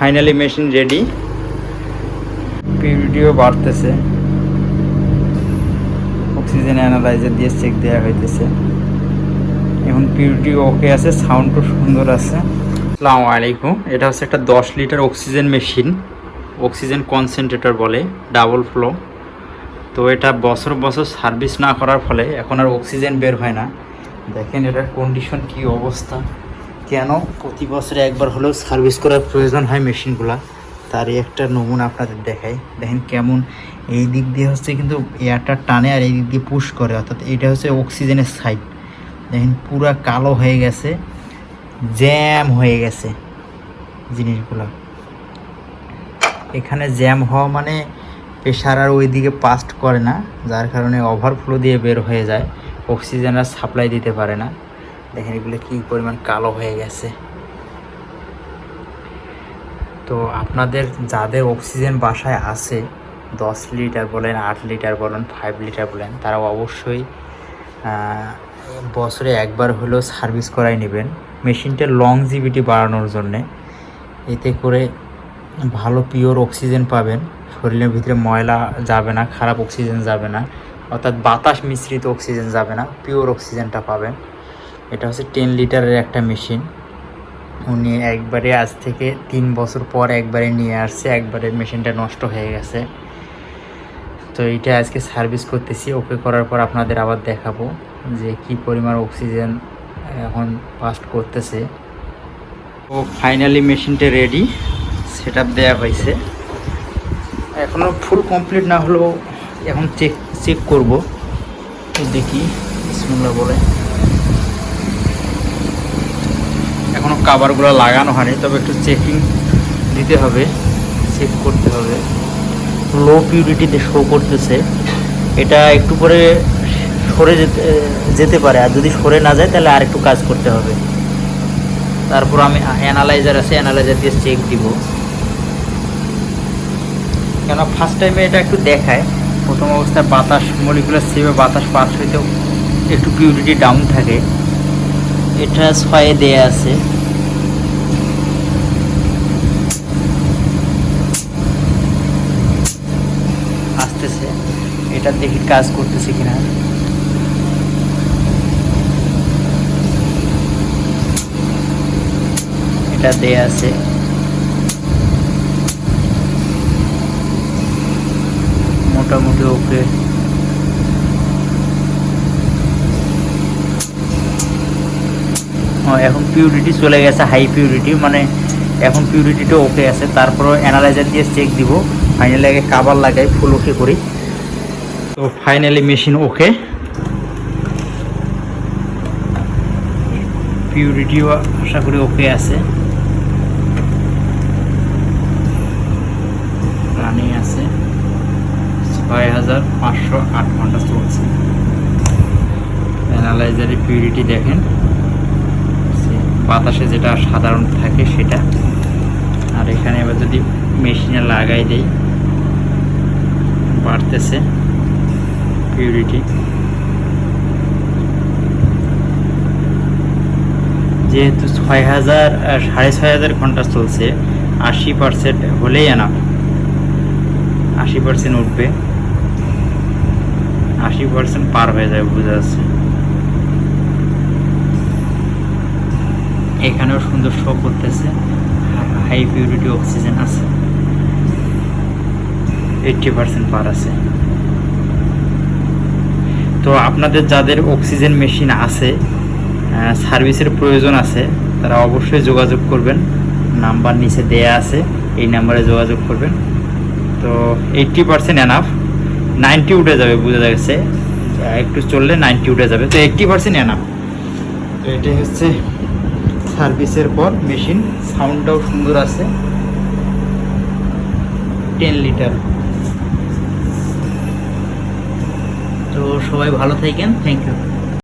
Finally machine ready. পিউরিটিও বাড়তেছে। Oxygen analyser দিয়ে check দেওয়া হইতেছে। এখন পিউরিটি ওকে আছে সাউন্ডও সুন্দর আছে। আসসালামু আলাইকুম, এটা হচ্ছে একটা দশ litre oxygen machine oxygen concentrator বলে ডাবল ফ্লো তো এটা বছর বছর সার্ভিস না করার ফলে এখন আর অক্সিজেন বের হয় না। দেখেন এটার কন্ডিশন কি অবস্থা। কেন? প্রতি বছরে একবার হলেও সার্ভিস করার প্রয়োজন হয় মেশিনগুলা। তারই একটা নমুনা আপনাদের দেখাই। দেখেন কেমন এই দিক দিয়ে হচ্ছে কিন্তু এয়ারটা টানে আর এই দিক দিয়ে পুশ করে। অর্থাৎ এটা হচ্ছে অক্সিজেনের সাইড দেখেন পুরা কালো হয়ে গেছে জ্যাম হয়ে গেছে জিনিসগুলো। এখানে জ্যাম হওয়া মানে প্রেশার আর ওইদিকে পাস্ট করে না, যার কারণে ওভারফ্লো দিয়ে বের হয়ে যায়। অক্সিজেন আর সাপ্লাই দিতে পারে না। দেখেন এগুলো কী পরিমাণ কালো হয়ে গেছে। তো আপনাদের যাদের অক্সিজেন বাসায় আছে, দশ লিটার বলেন, আট লিটার বলেন ফাইভ লিটার বলেন, তারা অবশ্যই বছরে একবার হলেও সার্ভিস করাই নেবেন। মেশিনটার লংজিভিটি বাড়ানোর জন্যে। এতে করে ভালো পিওর অক্সিজেন পাবেন। শরীরের ভিতরে ময়লা যাবে না, খারাপ অক্সিজেন যাবে না। অর্থাৎ বাতাস মিশ্রিত অক্সিজেন যাবে না পিওর অক্সিজেনটা পাবেন। এটা হচ্ছে টেন লিটারের একটা মেশিন উনি একবারে আজ থেকে তিন বছর পর একবারে নিয়ে আসছে, একবারে মেশিনটা নষ্ট হয়ে গেছে। তো এটা আজকে সার্ভিস করতেছি ওকে করার পর আপনাদের আবার দেখাবো যে কি পরিমাণ অক্সিজেন এখন পাস্ট করতেছে। ও ফাইনালি মেশিনটা রেডি সেট আপ দেওয়া হয়েছে। এখনও ফুল কমপ্লিট না হলেও এখন চেক চেক করব। দেখি, বিসমুল্লাহ বলে। এখনও কাভারগুলো লাগানো হয়নি, তবে একটু চেকিং দিতে হবে চেক করতে হবে। লো পিউরিটিতে শো করতেছে। এটা একটু পরে সরে যেতে যেতে পারে। আর যদি সরে না যায়, তাহলে আর একটু কাজ করতে হবে। তারপর আমি অ্যানালাইজার আছে অ্যানালাইজার দিয়ে চেক দিব। কেন ফার্স্ট টাইমে এটা একটু দেখায়। প্রথম অবস্থায় বাতাস মলিকুলার সেভে বাতাস পাস হইতেও একটু পিউরিটি ডাউন থাকে। এটা ছয়ে দেয়া আছে। আসতেছে। এটা দেখি কাজ করতেছে কিনা। এটা দেয়া আছে। মোটামুটি ওকে এখন পিউরিটি চলে গেছে হাই পিউরিটি মানে এখন পিউরিটিটা ওকে আছে। তারপরও অ্যানালাইজার দিয়ে চেক দিব ফাইনালি আগে কাবার লাগাই ফুল ওকে করি। তো ফাইনালি মেশিন ওকে পিউরিটিও আশা করি ওকে আছে। রানিং আছে। ছয় হাজার পাঁচশো আট ঘণ্টা চলছে। অ্যানালাইজারের পিউরিটি দেখেন। বাতাসে যেটা সাধারণ থাকে সেটা। আর এখানে এবার যদি মেশিনে লাগাই দেই, বাড়তেছে পিউরিটি যেহেতু ছয় হাজার সাড়ে ছয় হাজার ঘণ্টা চলছে, আশি পার্সেন্ট হলেই এনাফ আশি পার্সেন্ট উঠবে। আশি পার্সেন্ট পার হয়ে যাবে, বোঝা যাচ্ছে। এখানেও সুন্দর শো করতেছে। হাই পিউরিটি অক্সিজেন আছে। এইটটি পার্সেন্ট পার আছে। তো আপনাদের যাদের অক্সিজেন মেশিন আছে সার্ভিসের প্রয়োজন আছে, তারা অবশ্যই যোগাযোগ করবেন। নাম্বার নিচে দেয়া আছে, এই নাম্বারে যোগাযোগ করবেন। তো এইটটি পার্সেন্ট এনাফ নাইনটি উঠে যাবে, বোঝা যাচ্ছে। একটু চললে নাইনটি উঠে যাবে। তো এইটটি পার্সেন্ট এনাফ তো এটাই হচ্ছে সার্ভিসের পর মেশিন সাউন্ডটাও সুন্দর আছে। Ten litre. তো সবাই ভালো থাকেন। Thank you.